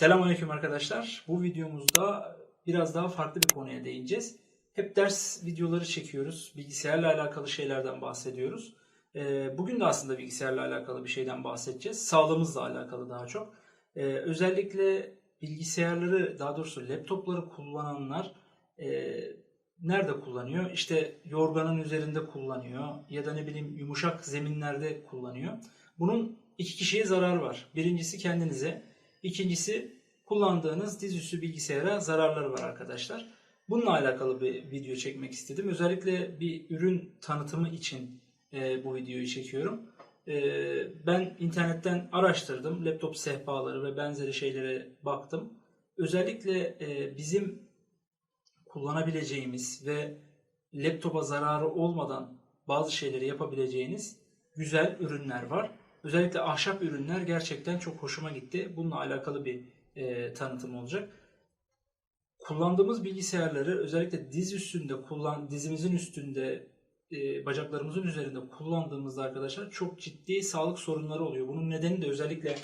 Selamünaleyküm arkadaşlar. Bu videomuzda biraz daha farklı bir konuya değineceğiz. Hep ders videoları çekiyoruz. Bilgisayarla alakalı şeylerden bahsediyoruz. Ee, Bugün de aslında bilgisayarla alakalı bir şeyden bahsedeceğiz. Sağlığımızla alakalı daha çok. Ee, Özellikle bilgisayarları, daha doğrusu laptopları kullananlar e, nerede kullanıyor? İşte yorganın üzerinde kullanıyor ya da ne bileyim yumuşak zeminlerde kullanıyor. Bunun iki kişiye zarar var. Birincisi kendinize, ikincisi kullandığınız dizüstü bilgisayara zararları var arkadaşlar. Bununla alakalı bir video çekmek istedim. Özellikle bir ürün tanıtımı için e, bu videoyu çekiyorum. E, ben internetten araştırdım. Laptop sehpaları ve benzeri şeylere baktım. Özellikle e, bizim kullanabileceğimiz ve laptopa zararı olmadan bazı şeyleri yapabileceğiniz güzel ürünler var. Özellikle ahşap ürünler gerçekten çok hoşuma gitti. Bununla alakalı bir e, tanıtım olacak. Kullandığımız bilgisayarları özellikle diz üstünde kullan, dizimizin üstünde, e, bacaklarımızın üzerinde kullandığımızda arkadaşlar çok ciddi sağlık sorunları oluyor. Bunun nedeni de özellikle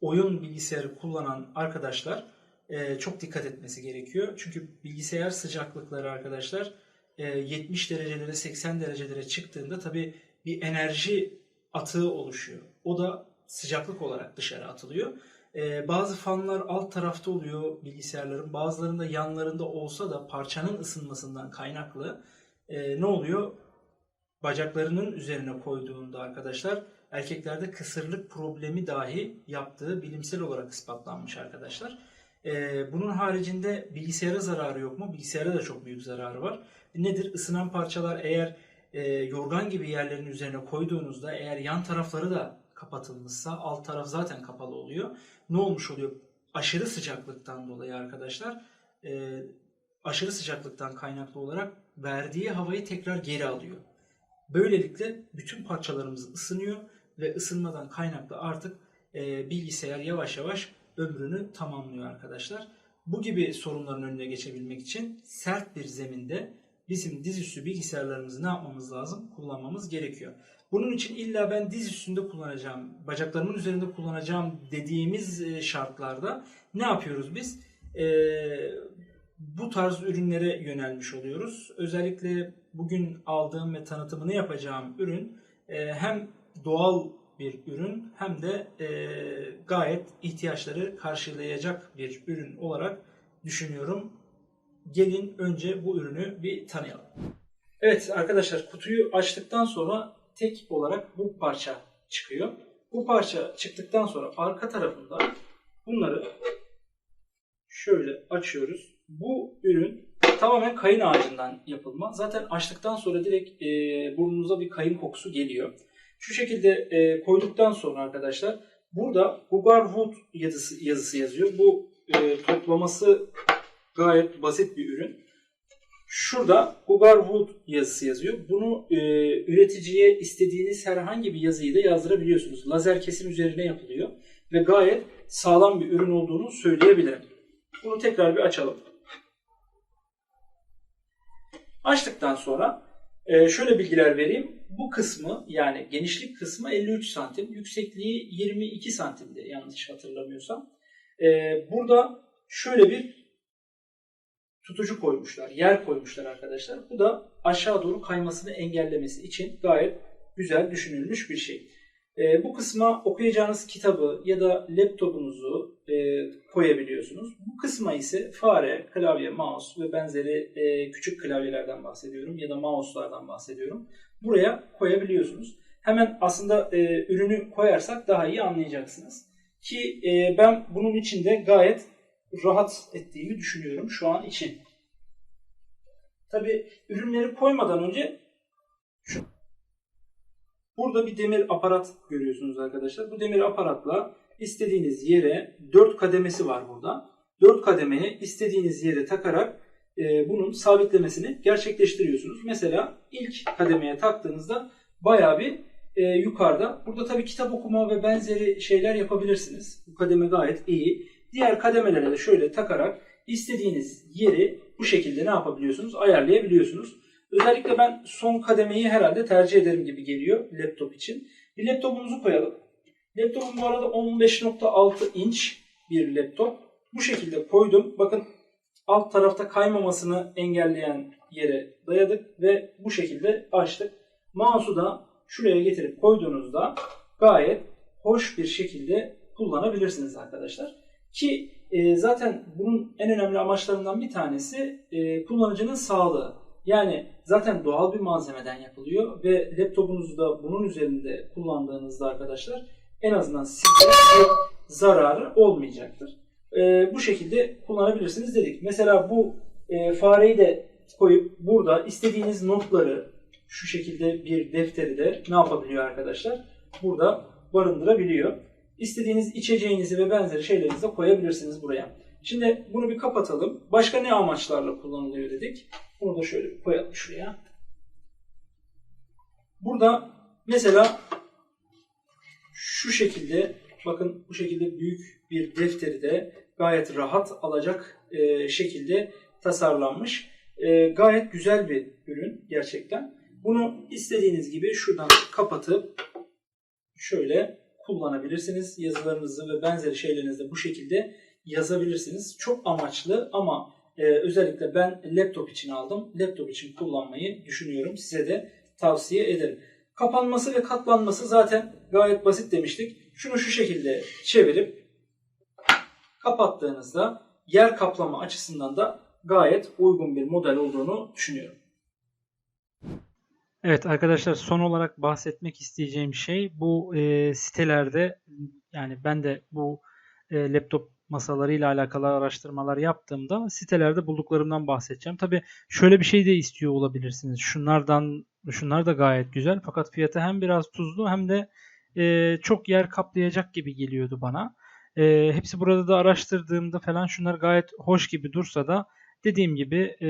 oyun bilgisayarı kullanan arkadaşlar e, çok dikkat etmesi gerekiyor. Çünkü bilgisayar sıcaklıkları arkadaşlar e, 70 derecelere 80 derecelere çıktığında tabi bir enerji atığı oluşuyor. O da sıcaklık olarak dışarı atılıyor. E, bazı fanlar alt tarafta oluyor bilgisayarların. Bazılarında yanlarında olsa da parçanın ısınmasından kaynaklı e, ne oluyor? Bacaklarının üzerine koyduğunda arkadaşlar erkeklerde kısırlık problemi dahi yaptığı bilimsel olarak ispatlanmış arkadaşlar. Ee, bunun haricinde bilgisayara zararı yok mu? Bilgisayara da çok büyük zararı var. Nedir? Isınan parçalar eğer e, yorgan gibi yerlerin üzerine koyduğunuzda eğer yan tarafları da kapatılmışsa alt taraf zaten kapalı oluyor. Ne olmuş oluyor? Aşırı sıcaklıktan dolayı arkadaşlar e, aşırı sıcaklıktan kaynaklı olarak verdiği havayı tekrar geri alıyor. Böylelikle bütün parçalarımız ısınıyor ve ısınmadan kaynaklı artık e, bilgisayar yavaş yavaş ömrünü tamamlıyor arkadaşlar. Bu gibi sorunların önüne geçebilmek için sert bir zeminde bizim dizüstü bilgisayarlarımızı ne yapmamız lazım? Kullanmamız gerekiyor. Bunun için illa ben diz üstünde kullanacağım, bacaklarımın üzerinde kullanacağım dediğimiz e, şartlarda ne yapıyoruz biz? E, bu tarz ürünlere yönelmiş oluyoruz. Özellikle bugün aldığım ve tanıtımını yapacağım ürün e, hem doğal bir ürün hem de e, gayet ihtiyaçları karşılayacak bir ürün olarak düşünüyorum. Gelin önce bu ürünü bir tanıyalım. Evet arkadaşlar kutuyu açtıktan sonra tek olarak bu parça çıkıyor. Bu parça çıktıktan sonra arka tarafında bunları şöyle açıyoruz. Bu ürün tamamen kayın ağacından yapılma. Zaten açtıktan sonra direkt e, burnunuza bir kayın kokusu geliyor. Şu şekilde e, koyduktan sonra arkadaşlar burada Gugar Wood yazısı, yazısı yazıyor. Bu e, toplaması gayet basit bir ürün. Şurada Gugar Wood yazısı yazıyor. Bunu e, üreticiye istediğiniz herhangi bir yazıyı da yazdırabiliyorsunuz. Lazer kesim üzerine yapılıyor ve gayet sağlam bir ürün olduğunu söyleyebilirim. Bunu tekrar bir açalım. Açtıktan sonra e, şöyle bilgiler vereyim. Bu kısmı yani genişlik kısmı 53 santim, yüksekliği 22 santimde yanlış hatırlamıyorsam. E, burada şöyle bir tutucu koymuşlar, yer koymuşlar arkadaşlar. Bu da aşağı doğru kaymasını engellemesi için gayet güzel düşünülmüş bir şey. E, bu kısma okuyacağınız kitabı ya da laptopunuzu e, koyabiliyorsunuz. Bu kısma ise fare, klavye, mouse ve benzeri e, küçük klavyelerden bahsediyorum ya da mouse'lardan bahsediyorum. Buraya koyabiliyorsunuz. Hemen aslında e, ürünü koyarsak daha iyi anlayacaksınız. Ki e, ben bunun içinde gayet rahat ettiğimi düşünüyorum şu an için. Tabi ürünleri koymadan önce şu Burada bir demir aparat görüyorsunuz arkadaşlar. Bu demir aparatla istediğiniz yere 4 kademesi var burada. 4 kademeye istediğiniz yere takarak e, bunun sabitlemesini gerçekleştiriyorsunuz. Mesela ilk kademeye taktığınızda bayağı bir e, yukarıda. Burada tabii kitap okuma ve benzeri şeyler yapabilirsiniz. Bu kademe gayet iyi. Diğer kademelere de şöyle takarak istediğiniz yeri bu şekilde ne yapabiliyorsunuz? Ayarlayabiliyorsunuz. Özellikle ben son kademeyi herhalde tercih ederim gibi geliyor laptop için. Bir laptopumuzu koyalım. Laptopum bu arada 15.6 inç bir laptop. Bu şekilde koydum. Bakın alt tarafta kaymamasını engelleyen yere dayadık ve bu şekilde açtık. Mouse'u da şuraya getirip koyduğunuzda gayet hoş bir şekilde kullanabilirsiniz arkadaşlar. Ki e, zaten bunun en önemli amaçlarından bir tanesi e, kullanıcının sağlığı. Yani zaten doğal bir malzemeden yapılıyor ve laptopunuzu da bunun üzerinde kullandığınızda arkadaşlar en azından size zararı olmayacaktır. E, bu şekilde kullanabilirsiniz dedik. Mesela bu e, fareyi de koyup burada istediğiniz notları şu şekilde bir defteri de ne yapabiliyor arkadaşlar? Burada barındırabiliyor. İstediğiniz içeceğinizi ve benzeri şeylerinizi de koyabilirsiniz buraya. Şimdi bunu bir kapatalım. Başka ne amaçlarla kullanılıyor dedik. Bunu da şöyle koyalım şuraya. Burada mesela şu şekilde bakın bu şekilde büyük bir defteri de gayet rahat alacak e, şekilde tasarlanmış. E, gayet güzel bir ürün gerçekten. Bunu istediğiniz gibi şuradan kapatıp şöyle kullanabilirsiniz. Yazılarınızı ve benzeri şeylerinizi bu şekilde yazabilirsiniz. Çok amaçlı ama e, özellikle ben laptop için aldım. Laptop için kullanmayı düşünüyorum. Size de tavsiye ederim. Kapanması ve katlanması zaten gayet basit demiştik. Şunu şu şekilde çevirip kapattığınızda yer kaplama açısından da gayet uygun bir model olduğunu düşünüyorum. Evet arkadaşlar son olarak bahsetmek isteyeceğim şey bu e, sitelerde yani ben de bu e, laptop masalarıyla alakalı araştırmalar yaptığımda sitelerde bulduklarımdan bahsedeceğim. Tabi şöyle bir şey de istiyor olabilirsiniz. Şunlardan şunlar da gayet güzel fakat fiyatı hem biraz tuzlu hem de e, çok yer kaplayacak gibi geliyordu bana. E, hepsi burada da araştırdığımda falan şunlar gayet hoş gibi dursa da dediğim gibi e,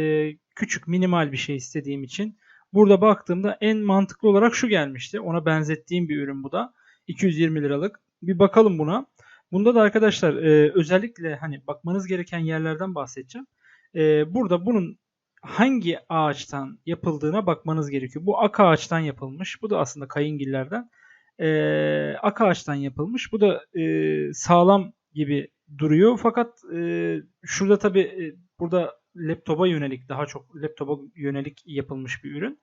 küçük minimal bir şey istediğim için Burada baktığımda en mantıklı olarak şu gelmişti. Ona benzettiğim bir ürün bu da. 220 liralık. Bir bakalım buna. Bunda da arkadaşlar e, özellikle hani bakmanız gereken yerlerden bahsedeceğim. E, burada bunun hangi ağaçtan yapıldığına bakmanız gerekiyor. Bu ak ağaçtan yapılmış. Bu da aslında kayıngillerden. E, ak ağaçtan yapılmış. Bu da e, sağlam gibi duruyor. Fakat e, şurada tabi e, burada laptopa yönelik daha çok laptopa yönelik yapılmış bir ürün.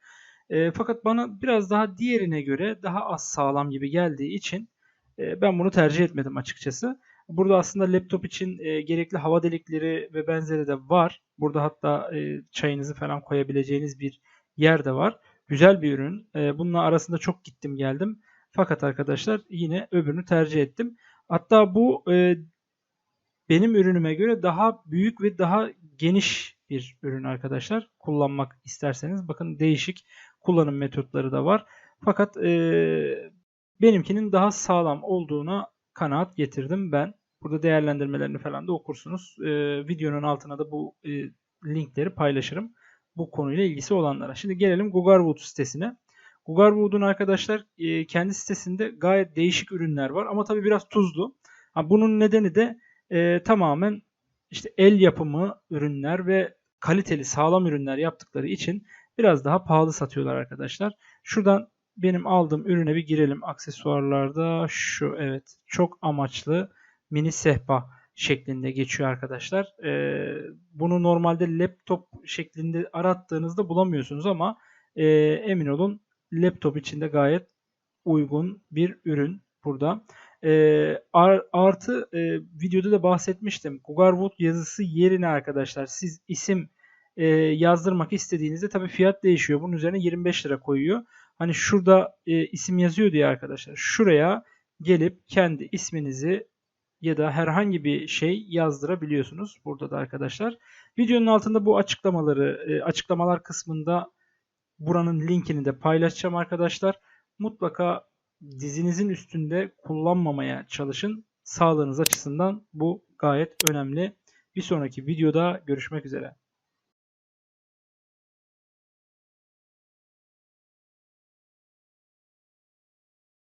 E, fakat bana biraz daha diğerine göre daha az sağlam gibi geldiği için e, ben bunu tercih etmedim açıkçası. Burada aslında laptop için e, gerekli hava delikleri ve benzeri de var. Burada hatta e, çayınızı falan koyabileceğiniz bir yer de var. Güzel bir ürün. E, bununla arasında çok gittim geldim. Fakat arkadaşlar yine öbürünü tercih ettim. Hatta bu e, benim ürünüme göre daha büyük ve daha geniş bir ürün arkadaşlar. Kullanmak isterseniz bakın değişik kullanım metotları da var. Fakat e, benimkinin daha sağlam olduğuna kanaat getirdim ben. Burada değerlendirmelerini falan da okursunuz. E, videonun altına da bu e, linkleri paylaşırım. Bu konuyla ilgisi olanlara. Şimdi gelelim Gugarwood sitesine. Gugarwood'un arkadaşlar e, kendi sitesinde gayet değişik ürünler var ama tabii biraz tuzlu. Ha, bunun nedeni de e, tamamen işte el yapımı ürünler ve kaliteli sağlam ürünler yaptıkları için biraz daha pahalı satıyorlar arkadaşlar. Şuradan benim aldığım ürüne bir girelim. Aksesuarlarda şu evet çok amaçlı mini sehpa şeklinde geçiyor arkadaşlar. Ee, bunu normalde laptop şeklinde arattığınızda bulamıyorsunuz ama e, emin olun laptop içinde gayet uygun bir ürün burada. E, artı e, videoda da bahsetmiştim. Cougarwood yazısı yerine arkadaşlar siz isim e, yazdırmak istediğinizde tabi fiyat değişiyor. Bunun üzerine 25 lira koyuyor. Hani şurada e, isim yazıyor diye arkadaşlar. Şuraya gelip kendi isminizi ya da herhangi bir şey yazdırabiliyorsunuz. Burada da arkadaşlar. Videonun altında bu açıklamaları e, açıklamalar kısmında buranın linkini de paylaşacağım arkadaşlar. Mutlaka dizinizin üstünde kullanmamaya çalışın. Sağlığınız açısından bu gayet önemli. Bir sonraki videoda görüşmek üzere.